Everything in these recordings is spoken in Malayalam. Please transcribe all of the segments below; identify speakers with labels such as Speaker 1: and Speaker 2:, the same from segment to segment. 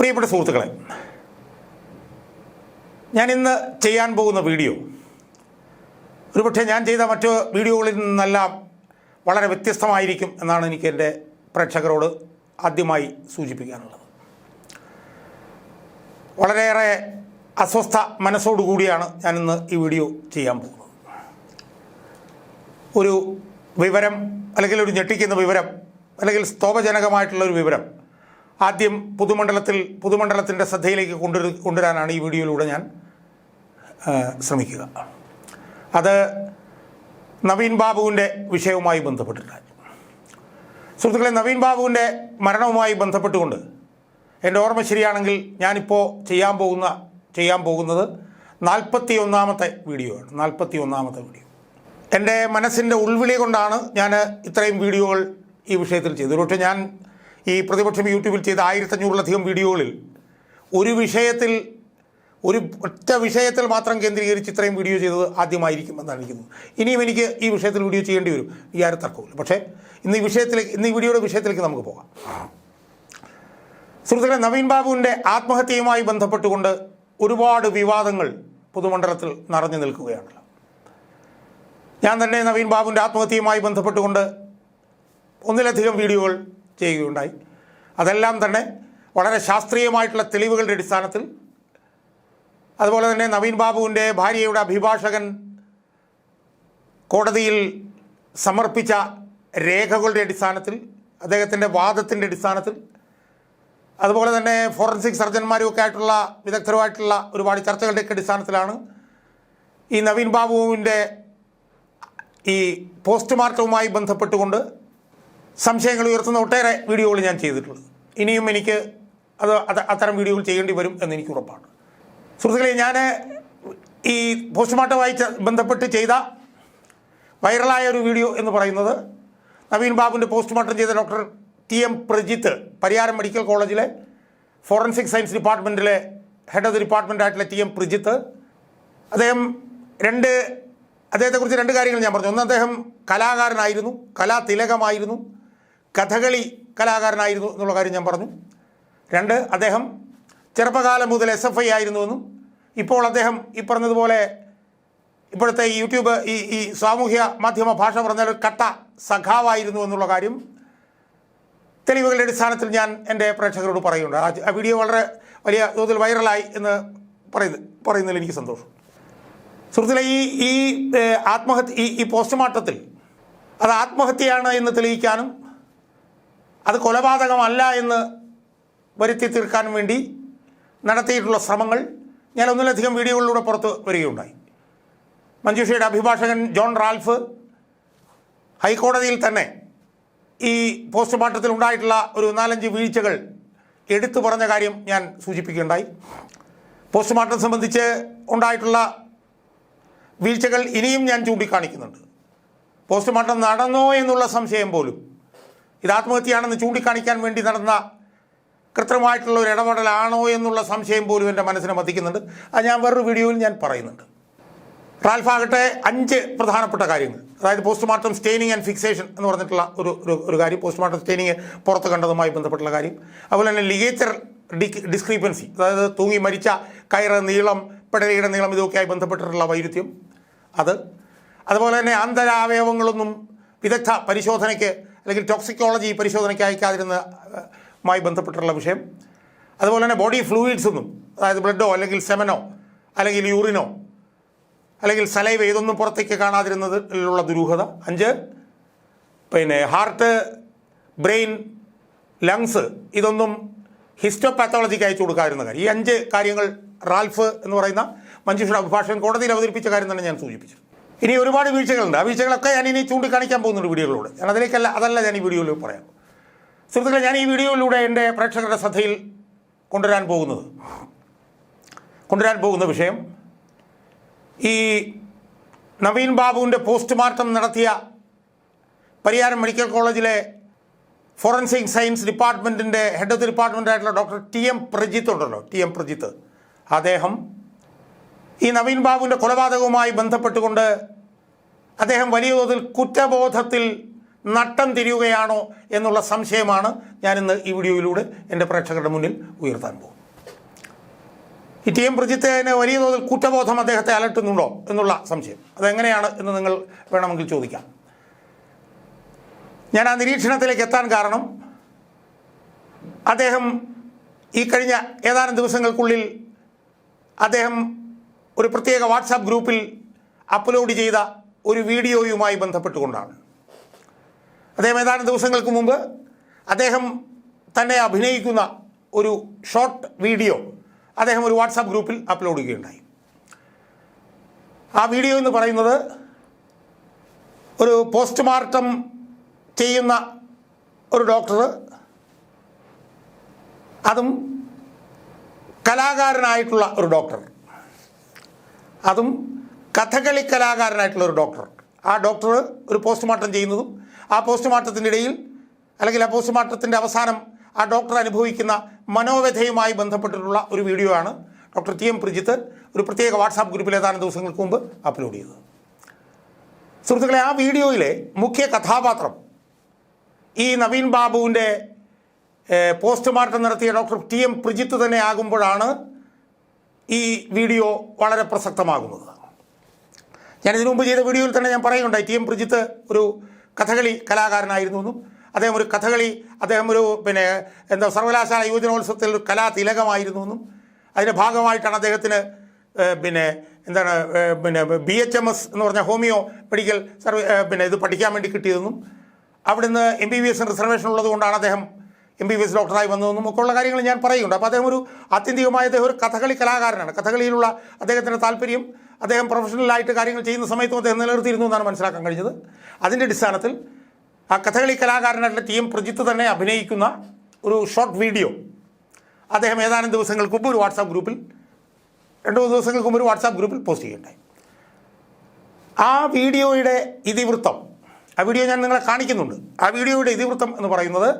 Speaker 1: പ്രിയപ്പെട്ട സുഹൃത്തുക്കളെ ഞാൻ ഇന്ന് ചെയ്യാൻ പോകുന്ന വീഡിയോ ഒരുപക്ഷെ ഞാൻ ചെയ്ത മറ്റു വീഡിയോകളിൽ നിന്നെല്ലാം വളരെ വ്യത്യസ്തമായിരിക്കും എന്നാണ് എനിക്ക് എന്റെ പ്രേക്ഷകരോട് ആദ്യമായി സൂചിപ്പിക്കാനുള്ളത്. വളരെയേറെ അസ്വസ്ഥ മനസ്സോടുകൂടിയാണ് ഞാനിന്ന് ഈ വീഡിയോ ചെയ്യാൻ പോകുന്നത്. ഒരു വിവരം അല്ലെങ്കിൽ ഒരു ഞെട്ടിക്കുന്ന വിവരം അല്ലെങ്കിൽ സ്തോഭജനകമായിട്ടുള്ള ഒരു വിവരം ആദ്യം പുതുമണ്ഡലത്തിൽ പുതുമണ്ഡലത്തിന്റെ ശ്രദ്ധയിലേക്ക് കൊണ്ടുവരു കൊണ്ടുവരാനാണ് ഈ വീഡിയോയിലൂടെ ഞാൻ ശ്രമിക്കുക. അത് നവീൻ ബാബുവിന്റെ വിഷയവുമായി ബന്ധപ്പെട്ടിട്ടാണ് സുഹൃത്തുക്കളെ നവീൻ ബാബുവിന്റെ മരണവുമായി ബന്ധപ്പെട്ടുകൊണ്ട് എന്റെ ഓർമ്മ ശരിയാണെങ്കിൽ ഞാനിപ്പോൾ ചെയ്യാൻ പോകുന്ന ചെയ്യാൻ പോകുന്നത് നാൽപ്പത്തി ഒന്നാമത്തെ വീഡിയോ ആണ് നാൽപ്പത്തി ഒന്നാമത്തെ വീഡിയോ. എന്റെ മനസ്സിന്റെ ഉൾവിളി കൊണ്ടാണ് ഞാൻ ഇത്രയും വീഡിയോകൾ ഈ വിഷയത്തിൽ ചെയ്തത്. ഒരുപക്ഷെ ഞാൻ ഈ പ്രതിപക്ഷം യൂട്യൂബിൽ ചെയ്ത ആയിരത്തഞ്ഞൂറിലധികം വീഡിയോകളിൽ ഒരു വിഷയത്തിൽ ഒരു ഒറ്റ വിഷയത്തിൽ മാത്രം കേന്ദ്രീകരിച്ച് ഇത്രയും വീഡിയോ ചെയ്തത് ആദ്യമായിരിക്കും എന്നാണ് എനിക്ക് ഇനിയും എനിക്ക് ഈ വിഷയത്തിൽ വീഡിയോ ചെയ്യേണ്ടി വരും. ഈ ആരും തർക്കമില്ല പക്ഷേ ഇന്ന് ഈ വിഷയത്തിലേക്ക് ഇന്ന് ഈ വീഡിയോയുടെ വിഷയത്തിലേക്ക് നമുക്ക് പോകാം. സുഹൃത്തുക്കളെ നവീൻ ബാബുവിന്റെ ആത്മഹത്യയുമായി ബന്ധപ്പെട്ടുകൊണ്ട് ഒരുപാട് വിവാദങ്ങൾ പൊതുമണ്ഡലത്തിൽ നിറഞ്ഞു നിൽക്കുകയാണല്ലോ. ഞാൻ തന്നെ നവീൻ ബാബുവിന്റെ ആത്മഹത്യയുമായി ബന്ധപ്പെട്ടുകൊണ്ട് ഒന്നിലധികം വീഡിയോകൾ ചെയ്യുകയുണ്ടായി. അതെല്ലാം തന്നെ വളരെ ശാസ്ത്രീയമായിട്ടുള്ള തെളിവുകളുടെ അടിസ്ഥാനത്തിൽ. അതുപോലെ തന്നെ നവീൻ ബാബുവിന്റെ ഭാര്യയുടെ അഭിഭാഷകൻ കോടതിയിൽ സമർപ്പിച്ച രേഖകളുടെ അടിസ്ഥാനത്തിൽ അദ്ദേഹത്തിന്റെ വാദത്തിന്റെ അടിസ്ഥാനത്തിൽ അതുപോലെ തന്നെ ഫോറൻസിക് സർജന്മാരും ഒക്കെ ആയിട്ടുള്ള വിദഗ്ധരുമായിട്ടുള്ള ഒരുപാട് ചർച്ചകളുടെയൊക്കെ അടിസ്ഥാനത്തിലാണ് ഈ നവീൻ ബാബുവിന്റെ ഈ പോസ്റ്റ്മോർട്ടവുമായി ബന്ധപ്പെട്ടുകൊണ്ട് സംശയങ്ങൾ ഉയർത്തുന്ന ഒട്ടേറെ വീഡിയോകൾ ഞാൻ ചെയ്തിട്ടുള്ളത് ഇനിയും എനിക്ക് അത് അത് അത്തരം വീഡിയോകൾ ചെയ്യേണ്ടി വരും എന്ന് എനിക്ക് ഉറപ്പാണ്. സുഹൃത്തുക്കളെ ഞാൻ ഈ പോസ്റ്റ്മോർട്ടവുമായി ബന്ധപ്പെട്ട് ചെയ്ത വൈറലായ ഒരു വീഡിയോ എന്ന് പറയുന്നത് നവീൻ ബാബുവിന്റെ പോസ്റ്റ്മോർട്ടം ചെയ്ത doctor T M Prajith Pariyaram medical കോളേജിലെ ഫോറൻസിക് സയൻസ് ഡിപ്പാർട്ട്മെന്റിലെ ഹെഡ് ഓഫ് ദി ഡിപ്പാർട്ട്മെന്റ് ആയിട്ടുള്ള ടി എം പ്രജിത്ത് അദ്ദേഹം രണ്ട് അദ്ദേഹത്തെക്കുറിച്ച് രണ്ട് കാര്യങ്ങൾ ഞാൻ പറഞ്ഞു. ഒന്ന് അദ്ദേഹം കലാകാരനായിരുന്നു കലാതിലകമായിരുന്നു കഥകളി കലാകാരനായിരുന്നു എന്നുള്ള കാര്യം ഞാൻ പറഞ്ഞു. രണ്ട് അദ്ദേഹം ചെറുപ്പകാലം മുതൽ എസ് എഫ് ഐ ആയിരുന്നുവെന്നും ഇപ്പോൾ അദ്ദേഹം ഈ പറഞ്ഞതുപോലെ ഇപ്പോഴത്തെ ഈ യൂട്യൂബ് ഈ ഈ സാമൂഹ്യ മാധ്യമ ഭാഷ പറഞ്ഞാൽ ഒരു കട്ട സഖാവായിരുന്നു എന്നുള്ള കാര്യം തെളിവുകളുടെ അടിസ്ഥാനത്തിൽ ഞാൻ എന്റെ പ്രേക്ഷകരോട് പറയുന്നുണ്ട്. ആ- വീഡിയോ വളരെ വലിയ തോതിൽ വൈറലായി എന്ന് പറയുന്നത് പറയുന്നതിൽ എനിക്ക് സന്തോഷം. സുഹൃത്തുക്കളെ ഈ ഈ ആത്മഹത്യ ഈ ഈ പോസ്റ്റ്മോർട്ടത്തിൽ അത് ആത്മഹത്യയാണ് എന്ന് തെളിയിക്കാനും അത് കൊലപാതകമല്ല എന്ന് വരുത്തി തീർക്കാൻ വേണ്ടി നടത്തിയിട്ടുള്ള ശ്രമങ്ങൾ ഞാൻ ഒന്നിലധികം വീഡിയോകളിലൂടെ പുറത്ത് വരികയുണ്ടായി. മഞ്ജുഷയുടെ അഭിഭാഷകൻ ജോൺ റാൽഫ് ഹൈക്കോടതിയിൽ തന്നെ ഈ പോസ്റ്റ്മോർട്ടത്തിൽ ഉണ്ടായിട്ടുള്ള ഒരു നാലഞ്ച് വീഴ്ചകൾ എടുത്തു പറഞ്ഞ കാര്യം ഞാൻ സൂചിപ്പിക്കുകയുണ്ടായി. പോസ്റ്റ്മോർട്ടം സംബന്ധിച്ച് ഉണ്ടായിട്ടുള്ള വീഴ്ചകൾ ഇനിയും ഞാൻ ചൂണ്ടിക്കാണിക്കുന്നുണ്ട്. പോസ്റ്റ്മോർട്ടം നടന്നോ എന്നുള്ള സംശയം പോലും ഇത് ആത്മഹത്യയാണെന്ന് ചൂണ്ടിക്കാണിക്കാൻ വേണ്ടി നടന്ന കൃത്രിമമായിട്ടുള്ള ഒരു ഇടപെടലാണോ എന്നുള്ള സംശയം പോലും എന്റെ മനസ്സിനെ മതിക്കുന്നുണ്ട്. അത് ഞാൻ വേറൊരു വീഡിയോയിൽ ഞാൻ പറയുന്നുണ്ട്. റാൽഫാകട്ടെ അഞ്ച് പ്രധാനപ്പെട്ട കാര്യങ്ങൾ. അതായത് പോസ്റ്റ്മോർട്ടം സ്റ്റെയിനിങ് ആൻഡ് ഫിക്സേഷൻ എന്ന് പറഞ്ഞിട്ടുള്ള ഒരു ഒരു കാര്യം പോസ്റ്റ്മോർട്ടം സ്റ്റെയിനിങ് പുറത്ത് കണ്ടതുമായി ബന്ധപ്പെട്ടുള്ള കാര്യം. അതുപോലെ തന്നെ ലിഗേച്ചർ ഡിസ്ക്രീപ്പൻസി. അതായത് തൂങ്ങി മരിച്ച കയറ് നീളം പെടലിയുടെ നീളം ഇതൊക്കെയായി ബന്ധപ്പെട്ടിട്ടുള്ള വൈരുദ്ധ്യം. അത്. അതുപോലെ തന്നെ ആന്തരാവയവങ്ങളൊന്നും വിദഗ്ധ പരിശോധനയ്ക്ക് അല്ലെങ്കിൽ ടോക്സിക്കോളജി പരിശോധനയ്ക്ക് അയക്കാതിരുന്ന ഏഹ്, മായി ബന്ധപ്പെട്ടിട്ടുള്ള വിഷയം. അതുപോലെ തന്നെ ബോഡി ഫ്ലൂയിഡ്സ് ഒന്നും അതായത് ബ്ലഡോ അല്ലെങ്കിൽ സെമനോ അല്ലെങ്കിൽ യൂറിനോ അല്ലെങ്കിൽ സലൈവ ഏതൊന്നും പുറത്തേക്ക് കാണാതിരുന്നതിലുള്ള ദുരൂഹത. അഞ്ച് പിന്നെ ഹാർട്ട് ബ്രെയിൻ ലങ്സ് ഇതൊന്നും ഹിസ്റ്റോപാത്തോളജിക്ക് അയച്ചു കൊടുക്കാതിരുന്ന കാര്യം ഈ അഞ്ച് കാര്യങ്ങൾ റാൽഫ് എന്ന് പറയുന്ന മഞ്ജുഷയുടെ അഭിഭാഷകൻ കോടതിയിൽ അവതരിപ്പിച്ച കാര്യം തന്നെ ഞാൻ സൂചിപ്പിച്ചു. ഇനി ഒരുപാട് വീഴ്ചകളുണ്ട്. ആ വീഴ്ചകളൊക്കെ ഞാൻ ഇനി ചൂണ്ടിക്കാണിക്കാൻ പോകുന്നുണ്ട് വീഡിയോയിലൂടെ. ഞാൻ അതിലേക്കല്ല അതല്ല ഞാൻ ഈ വീഡിയോയിൽ പറയാം. സുഹൃത്തുക്കളെ ഞാൻ ഈ വീഡിയോയിലൂടെ എന്റെ പ്രേക്ഷകരുടെ ശ്രദ്ധയിൽ കൊണ്ടുവരാൻ പോകുന്നത് കൊണ്ടുവരാൻ പോകുന്ന വിഷയം ഈ നവീൻ ബാബുവിന്റെ പോസ്റ്റ്മോർട്ടം നടത്തിയ പരിയാരം മെഡിക്കൽ കോളേജിലെ ഫോറൻസിക് സയൻസ് ഡിപ്പാർട്ട്മെന്റിന്റെ ഹെഡ് ഓഫ് ദി ഡിപ്പാർട്ട്മെന്റായിട്ടുള്ള ഡോക്ടർ ടി എം പ്രജിത്ത് ഉണ്ടല്ലോ. T M Prajith. അദ്ദേഹം ഈ നവീൻ ബാബുവിന്റെ കൊലപാതകവുമായി ബന്ധപ്പെട്ടുകൊണ്ട് അദ്ദേഹം വലിയ തോതിൽ കുറ്റബോധത്തിൽ നട്ടം തിരിയുകയാണോ എന്നുള്ള സംശയമാണ് ഞാനിന്ന് ഈ വീഡിയോയിലൂടെ എന്റെ പ്രേക്ഷകരുടെ മുന്നിൽ ഉയർത്താൻ പോകും ഈ ടി എം പ്രജിത്തേന് വലിയ തോതിൽ കുറ്റബോധം അദ്ദേഹത്തെ അലട്ടുന്നുണ്ടോ എന്നുള്ള സംശയം. അതെങ്ങനെയാണ് എന്ന് നിങ്ങൾ വേണമെങ്കിൽ ചോദിക്കാം. ഞാൻ ആ നിരീക്ഷണത്തിലേക്ക് എത്താൻ കാരണം അദ്ദേഹം ഈ കഴിഞ്ഞ ഏതാനും ദിവസങ്ങൾക്കുള്ളിൽ അദ്ദേഹം ഒരു പ്രത്യേക വാട്സാപ്പ് ഗ്രൂപ്പിൽ അപ്ലോഡ് ചെയ്ത ഒരു വീഡിയോയുമായി ബന്ധപ്പെട്ടുകൊണ്ടാണ്. അദ്ദേഹം ഏതാനും ദിവസങ്ങൾക്ക് മുമ്പ് അദ്ദേഹം തന്നെ അഭിനയിക്കുന്ന ഒരു ഷോർട്ട് വീഡിയോ അദ്ദേഹം ഒരു വാട്സാപ്പ് ഗ്രൂപ്പിൽ അപ്ലോഡ് ചെയ്യുകയുണ്ടായി ആ വീഡിയോ എന്ന് പറയുന്നത് ഒരു പോസ്റ്റ്മോർട്ടം ചെയ്യുന്ന ഒരു ഡോക്ടർ അതും കലാകാരനായിട്ടുള്ള ഒരു ഡോക്ടർ അതും കഥകളി കലാകാരനായിട്ടുള്ള ഒരു ഡോക്ടർ ആ ഡോക്ടർ ഒരു പോസ്റ്റ്മോർട്ടം ചെയ്യുന്നതും ആ പോസ്റ്റ്മോർട്ടത്തിന്റെ ഇടയിൽ അല്ലെങ്കിൽ ആ പോസ്റ്റ്മോർട്ടത്തിന്റെ അവസാനം ആ ഡോക്ടർ അനുഭവിക്കുന്ന മനോവ്യഥയുമായി ബന്ധപ്പെട്ടിട്ടുള്ള ഒരു വീഡിയോ ആണ് ഡോക്ടർ ടി എം പ്രിജിത്ത് ഒരു പ്രത്യേക വാട്സാപ്പ് ഗ്രൂപ്പിൽ ഏതാനും ദിവസങ്ങൾക്ക് മുമ്പ് അപ്ലോഡ് ചെയ്തത്. സുഹൃത്തുക്കളെ ആ വീഡിയോയിലെ മുഖ്യ കഥാപാത്രം ഈ നവീൻ ബാബുവിന്റെ പോസ്റ്റ്മോർട്ടം നടത്തിയ ഡോക്ടർ ടി എം പ്രിജിത്ത് തന്നെ ആകുമ്പോഴാണ് ഈ വീഡിയോ വളരെ പ്രസക്തമാകുന്നത്. ഞാൻ ഇതിനു മുമ്പ് ചെയ്ത വീഡിയോയിൽ തന്നെ ഞാൻ പറയുന്നുണ്ടായി ടി എം പ്രജിത്ത് ഒരു കഥകളി കലാകാരനായിരുന്നു എന്നും അദ്ദേഹം ഒരു കഥകളി അദ്ദേഹം ഒരു പിന്നെ എന്താ സർവകലാശാല യുവജനോത്സവത്തിൽ ഒരു കലാതിലകമായിരുന്നു എന്നും അതിന്റെ ഭാഗമായിട്ടാണ് അദ്ദേഹത്തിന് പിന്നെ എന്താണ് പിന്നെ ബി എച്ച് എം എസ് എന്ന് പറഞ്ഞ ഹോമിയോ മെഡിക്കൽ സർവേ പിന്നെ ഇത് പഠിക്കാൻ വേണ്ടി കിട്ടിയതെന്നും അവിടുന്ന് M B B S reservation ഉള്ളതുകൊണ്ടാണ് അദ്ദേഹം എം ബി ബി എസ് ഡോക്ടറായി വന്നതെന്നും ഒക്കെയുള്ള കാര്യങ്ങൾ ഞാൻ പറയുന്നുണ്ട്. അപ്പോൾ അദ്ദേഹം ഒരു ആത്യന്തികമായ അദ്ദേഹം ഒരു കഥകളി കലാകാരനാണ്. കഥകളിയിലുള്ള അദ്ദേഹത്തിന്റെ താല്പര്യം അദ്ദേഹം പ്രൊഫഷണലായിട്ട് കാര്യങ്ങൾ ചെയ്യുന്ന സമയത്തും അദ്ദേഹം നിലനിർത്തിയിരുന്നു എന്നാണ് മനസ്സിലാക്കാൻ കഴിഞ്ഞത്. അതിന്റെ അടിസ്ഥാനത്തിൽ ആ കഥകളി കലാകാരനായിട്ടുള്ള ടി എം പ്രജിത്ത് തന്നെ അഭിനയിക്കുന്ന ഒരു ഷോർട്ട് വീഡിയോ അദ്ദേഹം ഏതാനും ദിവസങ്ങൾക്ക് മുമ്പ് ഒരു വാട്സാപ്പ് ഗ്രൂപ്പിൽ രണ്ട് മൂന്ന് ദിവസങ്ങൾക്ക് മുമ്പ് ഒരു വാട്സാപ്പ് ഗ്രൂപ്പിൽ പോസ്റ്റ് ചെയ്യണ്ടായി ആ വീഡിയോയുടെ ഇതിവൃത്തം ആ വീഡിയോ ഞാൻ നിങ്ങളെ കാണിക്കുന്നുണ്ട്. ആ വീഡിയോയുടെ ഇതിവൃത്തം എന്ന് പറയുന്നത്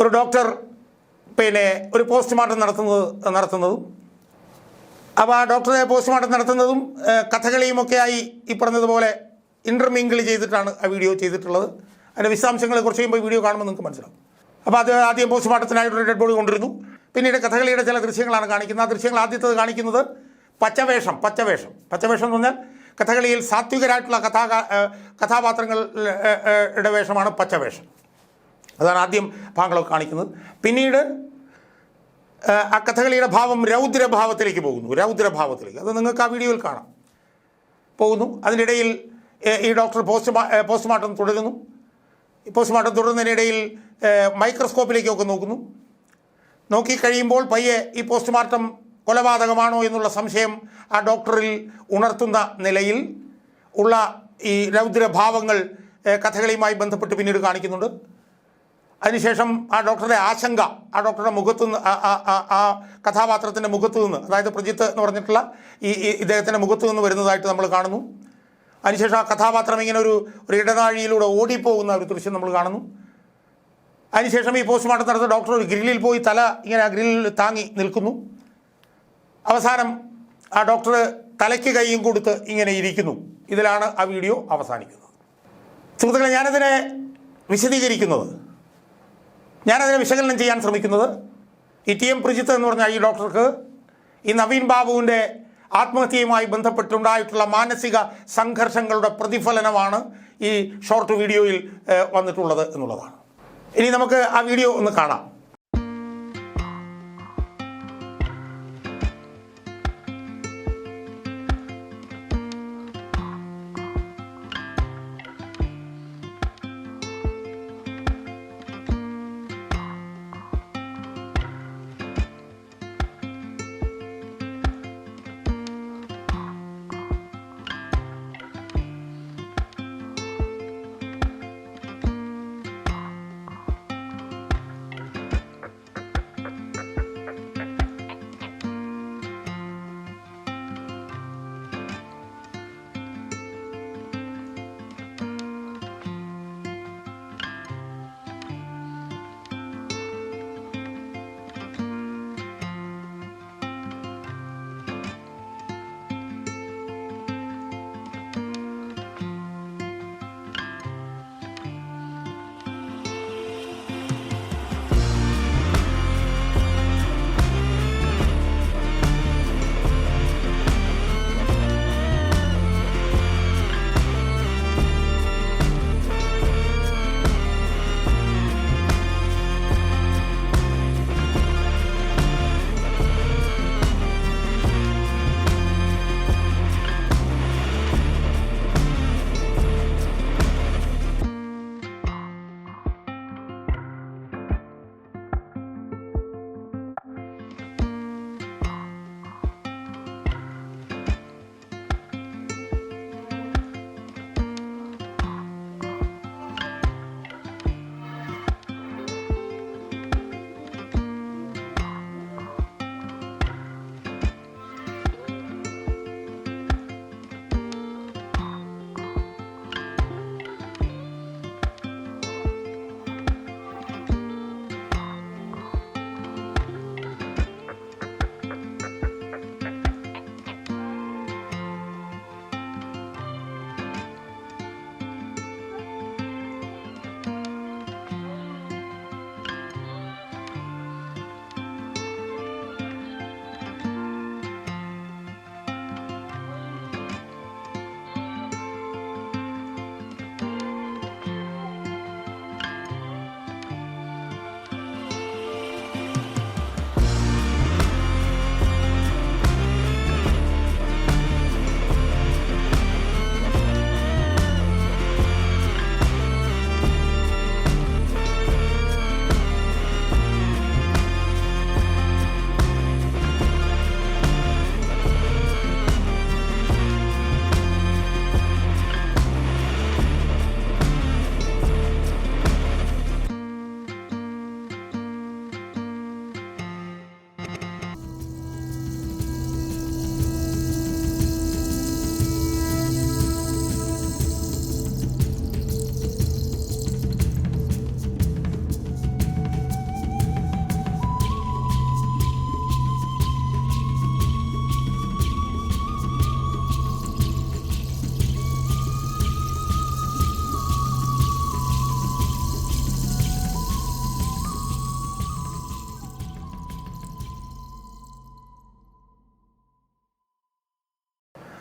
Speaker 1: ഒരു ഡോക്ടർ പിന്നെ ഒരു പോസ്റ്റ്മോർട്ടം നടത്തുന്നത് നടത്തുന്നതും അപ്പോൾ ആ ഡോക്ടറെ പോസ്റ്റ്മോർട്ടം നടത്തുന്നതും കഥകളിയുമൊക്കെയായി ഈ പറഞ്ഞതുപോലെ ഇന്റർമിങ്കിൾ ചെയ്തിട്ടാണ് ആ വീഡിയോ ചെയ്തിട്ടുള്ളത്. അതിന്റെ വിശദാംശങ്ങളെ കുറച്ച് കഴിയുമ്പോൾ വീഡിയോ കാണുമ്പോൾ നിങ്ങൾക്ക് മനസ്സിലാവും. അപ്പോൾ അത് ആദ്യം പോസ്റ്റ്മോർട്ടത്തിനായിട്ടൊരു ഡെഡ് ബോഡി കൊണ്ടിരുന്നു പിന്നീട് കഥകളിയുടെ ചില ദൃശ്യങ്ങളാണ് കാണിക്കുന്നത്. ആ ദൃശ്യങ്ങൾ ആദ്യത്തത് കാണിക്കുന്നത് പച്ചവേഷം പച്ചവേഷം. പച്ചവേഷം എന്ന് പറഞ്ഞാൽ കഥകളിയിൽ സാത്വികരായിട്ടുള്ള കഥാ കഥാപാത്രങ്ങളുടെ വേഷമാണ് പച്ചവേഷം. അതാണ് ആദ്യം ഭാഗങ്ങളൊക്കെ കാണിക്കുന്നത്. പിന്നീട് ആ, കഥകളിയുടെ ഭാവം രൗദ്രഭാവത്തിലേക്ക് പോകുന്നു. രൗദ്രഭാവത്തിലേക്ക്. അത് നിങ്ങൾക്ക് ആ വീഡിയോയിൽ കാണാം. പോകുന്നു. അതിനിടയിൽ ഈ ഡോക്ടർ പോസ്റ്റ് പോസ്റ്റ്മോർട്ടം തുടരുന്നു. പോസ്റ്റ്മോർട്ടം തുടരുന്നതിനിടയിൽ മൈക്രോസ്കോപ്പിലേക്കൊക്കെ നോക്കുന്നു. നോക്കി കഴിയുമ്പോൾ പയ്യെ ഈ പോസ്റ്റ്മോർട്ടം കൊലപാതകമാണോ എന്നുള്ള സംശയം ആ ഡോക്ടറിൽ ഉണർത്തുന്ന നിലയിൽ ഉള്ള ഈ രൗദ്രഭാവങ്ങൾ കഥകളിയുമായി ബന്ധപ്പെട്ട് പിന്നീട് കാണിക്കുന്നുണ്ട്. അതിനുശേഷം ആ ഡോക്ടറുടെ ആശങ്ക ആ ഡോക്ടറുടെ മുഖത്തു നിന്ന് ആ- കഥാപാത്രത്തിന്റെ മുഖത്തു നിന്ന് അതായത് പ്രജിത്ത് എന്ന് പറഞ്ഞിട്ടുള്ള ഈ ഈ ഇദ്ദേഹത്തിന്റെ മുഖത്തു നിന്ന് വരുന്നതായിട്ട് നമ്മൾ കാണുന്നു. അതിനുശേഷം ആ കഥാപാത്രം ഇങ്ങനെ ഒരു ഒരു ഇടനാഴിയിലൂടെ ഓടിപ്പോകുന്ന ഒരു ദൃശ്യം നമ്മൾ കാണുന്നു. അതിനുശേഷം ഈ പോസ്റ്റ്മോർട്ടം നടത്തുന്ന ഡോക്ടർ ഒരു ഗ്രില്ലിൽ പോയി തല ഇങ്ങനെ ആ ഗ്രില്ലിൽ താങ്ങി നിൽക്കുന്നു. അവസാനം ആ ഡോക്ടർ തലയ്ക്ക് കൈയും കൊടുത്ത് ഇങ്ങനെ ഇരിക്കുന്നു. ഇതിലാണ് ആ വീഡിയോ അവസാനിക്കുന്നത്. സുഹൃത്തുക്കളെ ഞാനതിനെ വിശദീകരിക്കുന്നത്. ഞാനതിനെ വിശകലനം ചെയ്യാൻ ശ്രമിക്കുന്നത്. ഈ ടി എം പ്രിജിത്ത് എന്ന് പറഞ്ഞ ഈ ഡോക്ടർക്ക് ഈ നവീൻ ബാബുവിന്റെ ആത്മഹത്യയുമായി ബന്ധപ്പെട്ടുണ്ടായിട്ടുള്ള മാനസിക സംഘർഷങ്ങളുടെ പ്രതിഫലനമാണ് ഈ ഷോർട്ട് വീഡിയോയിൽ വന്നിട്ടുള്ളത് എന്നുള്ളതാണ്. ഇനി നമുക്ക് ആ വീഡിയോ ഒന്ന് കാണാം.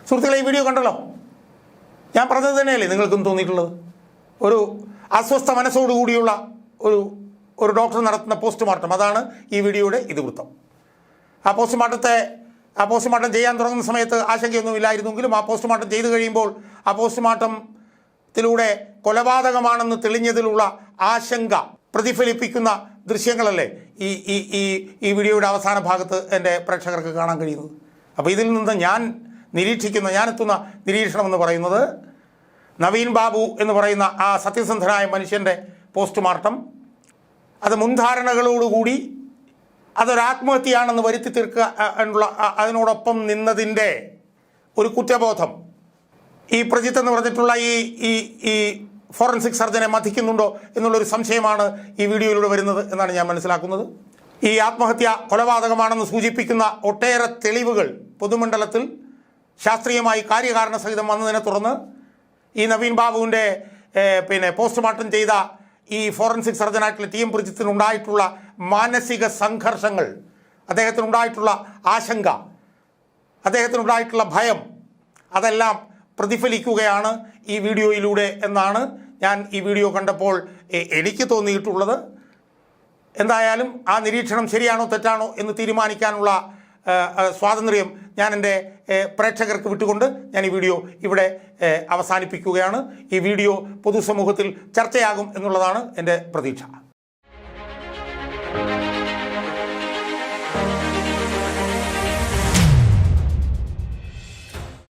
Speaker 1: സുഹൃത്തുക്കളെ ഈ വീഡിയോ കണ്ടല്ലോ? ഞാൻ പറഞ്ഞത് തന്നെയല്ലേ നിങ്ങൾക്കും തോന്നിയിട്ടുള്ളത്? ഒരു അസ്വസ്ഥ മനസ്സോടുകൂടിയുള്ള ഒരു ഒരു ഡോക്ടർ നടത്തുന്ന പോസ്റ്റ്മോർട്ടം. അതാണ് ഈ വീഡിയോയുടെ ഇതിവൃത്തം. ആ പോസ്റ്റ്മോർട്ടത്തെ ആ പോസ്റ്റ്മോർട്ടം ചെയ്യാൻ തുടങ്ങുന്ന സമയത്ത് ആശങ്കയൊന്നും ഇല്ലായിരുന്നെങ്കിലും ആ പോസ്റ്റ്മോർട്ടം ചെയ്തു കഴിയുമ്പോൾ ആ പോസ്റ്റ്മോർട്ടത്തിലൂടെ കൊലപാതകമാണെന്ന് തെളിഞ്ഞതിലുള്ള ആശങ്ക പ്രതിഫലിപ്പിക്കുന്ന ദൃശ്യങ്ങളല്ലേ ഈ ഈ ഈ വീഡിയോയുടെ അവസാന ഭാഗത്ത് എന്റെ പ്രേക്ഷകർക്ക് കാണാൻ കഴിയുന്നത്. അപ്പോൾ ഇതിൽ നിന്ന് ഞാൻ നിരീക്ഷിക്കുന്ന ഞാനെത്തുന്ന നിരീക്ഷണം എന്ന് പറയുന്നത് നവീൻ ബാബു എന്ന് പറയുന്ന ആ സത്യസന്ധനായ മനുഷ്യന്റെ പോസ്റ്റ്മോർട്ടം. അത് മുൻധാരണകളോടുകൂടി അതൊരാത്മഹത്യയാണെന്ന് വരുത്തി തീർക്കുക എന്നുള്ള അതിനോടൊപ്പം നിന്നതിന്റെ ഒരു കുറ്റബോധം. ഈ പ്രജിത്ത് എന്ന് പറഞ്ഞിട്ടുള്ള ഈ ഈ ഈ ഫോറൻസിക് സർജനെ മതിക്കുന്നുണ്ടോ എന്നുള്ളൊരു സംശയമാണ് ഈ വീഡിയോയിലൂടെ വരുന്നത് എന്നാണ് ഞാൻ മനസ്സിലാക്കുന്നത്. ഈ ആത്മഹത്യ കൊലപാതകമാണെന്ന് സൂചിപ്പിക്കുന്ന ഒട്ടേറെ തെളിവുകൾ പൊതുമണ്ഡലത്തിൽ ശാസ്ത്രീയമായി കാര്യകാരണ സഹിതം വന്നതിനെ തുടർന്ന് ഈ നവീൻ ബാബുവിന്റെ പിന്നെ പോസ്റ്റ്മോർട്ടം ചെയ്ത ഈ ഫോറൻസിക് സർജനായിട്ടുള്ള ടി എം പ്രജിത്തിനുണ്ടായിട്ടുള്ള മാനസിക സംഘർഷങ്ങൾ അദ്ദേഹത്തിനുണ്ടായിട്ടുള്ള ആശങ്ക അദ്ദേഹത്തിനുണ്ടായിട്ടുള്ള ഭയം അതെല്ലാം പ്രതിഫലിക്കുകയാണ് ഈ വീഡിയോയിലൂടെ എന്നാണ് ഞാൻ ഈ വീഡിയോ കണ്ടപ്പോൾ എനിക്ക് തോന്നിയിട്ടുള്ളത്. എന്തായാലും ആ നിരീക്ഷണം ശരിയാണോ തെറ്റാണോ എന്ന് തീരുമാനിക്കാനുള്ള സ്വാതന്ത്ര്യം ഞാൻ എന്റെ പ്രേക്ഷകർക്ക് വിട്ടുകൊണ്ട് ഞാൻ ഈ വീഡിയോ ഇവിടെ അവസാനിപ്പിക്കുകയാണ്. ഈ വീഡിയോ പൊതുസമൂഹത്തിൽ ചർച്ചയാകും എന്നുള്ളതാണ് എന്റെ പ്രതീക്ഷ.